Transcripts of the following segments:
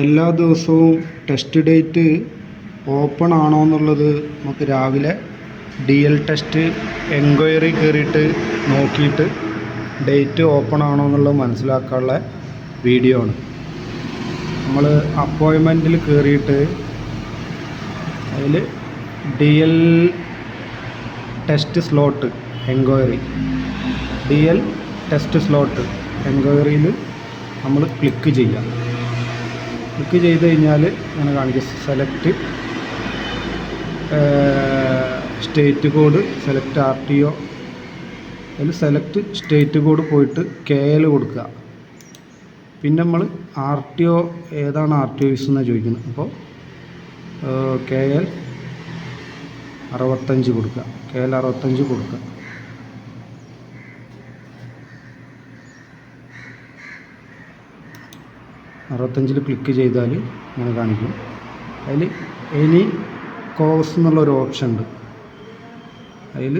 എല്ലാ ദിവസവും test date open ആണോ എന്നുള്ളത് നമുക്ക് രാവിലെ ഡി എൽ ടെസ്റ്റ് എൻക്വയറി കയറിയിട്ട് നോക്കിയിട്ട് ഡേറ്റ് ഓപ്പൺ ആണോ എന്നുള്ളത് മനസ്സിലാക്കാനുള്ള വീഡിയോ ആണ്. നമ്മൾ അപ്പോയിൻമെന്റിൽ കയറിയിട്ട് അതിൽ D L test slot enquiry D L test slot എൻക്വയറിയിൽ നമ്മൾ ക്ലിക്ക് ചെയ്യാം. ക്ലിക്ക് ചെയ്ത് കഴിഞ്ഞാൽ ഇങ്ങനെ കാണിക്കും. Select state code select R T O അതിൽ സെലക്ട് സ്റ്റേറ്റ് കോഡ് പോയിട്ട് കെ എൽ കൊടുക്കുക. പിന്നെ നമ്മൾ ആർ ടി ഒ ഏതാണ് ആർ ടി ഒ യൂസ് എന്നാണ് ചോദിക്കുന്നത്. അപ്പോൾ കെ എൽ അറുപത്തഞ്ച് കൊടുക്കുക. കെ എൽ അറുപത്തഞ്ച് കൊടുക്കുക. അറുപത്തഞ്ചിൽ ക്ലിക്ക് ചെയ്താൽ ഇങ്ങനെ കാണിക്കും. അതിൽ എനി കോസ് എന്നുള്ളൊരു ഓപ്ഷൻ ഉണ്ട്. അതിൽ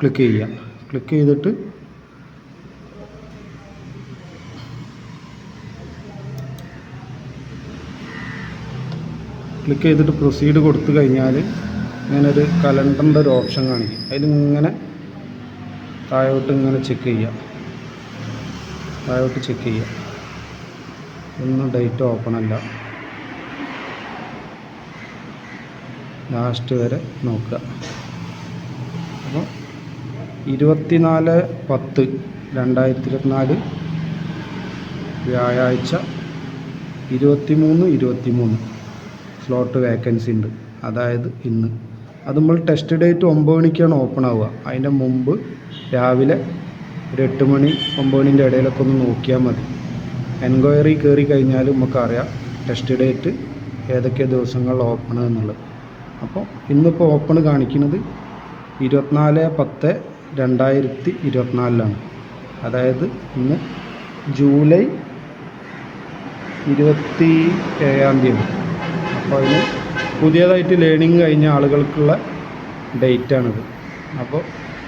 ക്ലിക്ക് ചെയ്യുക. ക്ലിക്ക് ചെയ്തിട്ട് ക്ലിക്ക് ചെയ്തിട്ട് പ്രൊസീഡ് കൊടുത്തു കഴിഞ്ഞാൽ ഇങ്ങനെ ഒരു കലണ്ടറിന്റെ ഒരു ഓപ്ഷൻ കാണിക്കും. അതിലിങ്ങനെ താഴോട്ട് ഇങ്ങനെ ചെക്ക് ചെയ്യുക. താഴോട്ട് ചെക്ക് ചെയ്യുക. ഒന്നും ഡേറ്റ് ഓപ്പൺ അല്ല. ലാസ്റ്റ് വരെ നോക്കുക. അപ്പോൾ ഇരുപത്തിനാല് പത്ത് രണ്ടായിരത്തി ഇരുപത്തിനാല് വ്യാഴാഴ്ച ഇരുപത്തിമൂന്ന് ഇരുപത്തിമൂന്ന്. സ്ലോട്ട് വേക്കൻസി ഉണ്ട്. അതായത് ഇന്ന്. അത് നമ്മൾ ടെസ്റ്റ് ഡേറ്റ് ഒമ്പത് മണിക്കാണ് ഓപ്പൺ ആവുക. അതിന്റെ മുമ്പ് രാവിലെ ഒരു എട്ട് മണി ഒമ്പത് മണിന്റെ ഇടയിലൊക്കെ ഒന്ന് നോക്കിയാൽ മതി. എൻക്വയറി കയറി കഴിഞ്ഞാൽ നമുക്കറിയാം ടെസ്റ്റ് ഡേറ്റ് ഏതൊക്കെ ദിവസങ്ങളിൽ ഓപ്പൺ എന്നുള്ളത്. അപ്പോൾ ഇന്നിപ്പോൾ ഓപ്പൺ കാണിക്കുന്നത് ഇരുപത്തിനാല് പത്ത് രണ്ടായിരത്തി ഇരുപത്തിനാലിലാണ്. അതായത് ഇന്ന് ജൂലൈ ഇരുപത്തി ഏഴാം തീയതി. അപ്പോൾ അതിന് പുതിയതായിട്ട് ലേണിംഗ് കഴിഞ്ഞ ആളുകൾക്കുള്ള ഡേറ്റാണിത്. അപ്പോൾ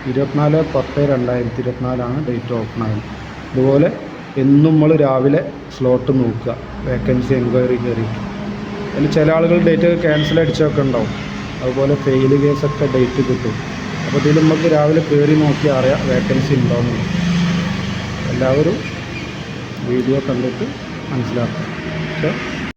ഇരുപത്തിനാല് പത്ത് രണ്ടായിരത്തി ഇരുപത്തിനാലാണ് ഡേറ്റ് ഓപ്പൺ ആകുന്നത്. അതുപോലെ എന്നും നമ്മൾ രാവിലെ സ്ലോട്ട് നോക്കുക. വേക്കൻസി എൻക്വയറി കയറിയിട്ട് അതിൽ ചില ആളുകൾ ഡേറ്റ് ക്യാൻസൽ അടിച്ചൊക്കെ ഉണ്ടാവും. അതുപോലെ ഫെയിൽ കേസൊക്കെ ഡേറ്റ് കിട്ടും. അപ്പോൾ ഇതിൽ നമുക്ക് രാവിലെ കയറി നോക്കി അറിയാം വേക്കൻസി എന്ന്. എല്ലാവരും വീഡിയോ കണ്ടിട്ട് മനസ്സിലാക്കുക. ഓക്കെ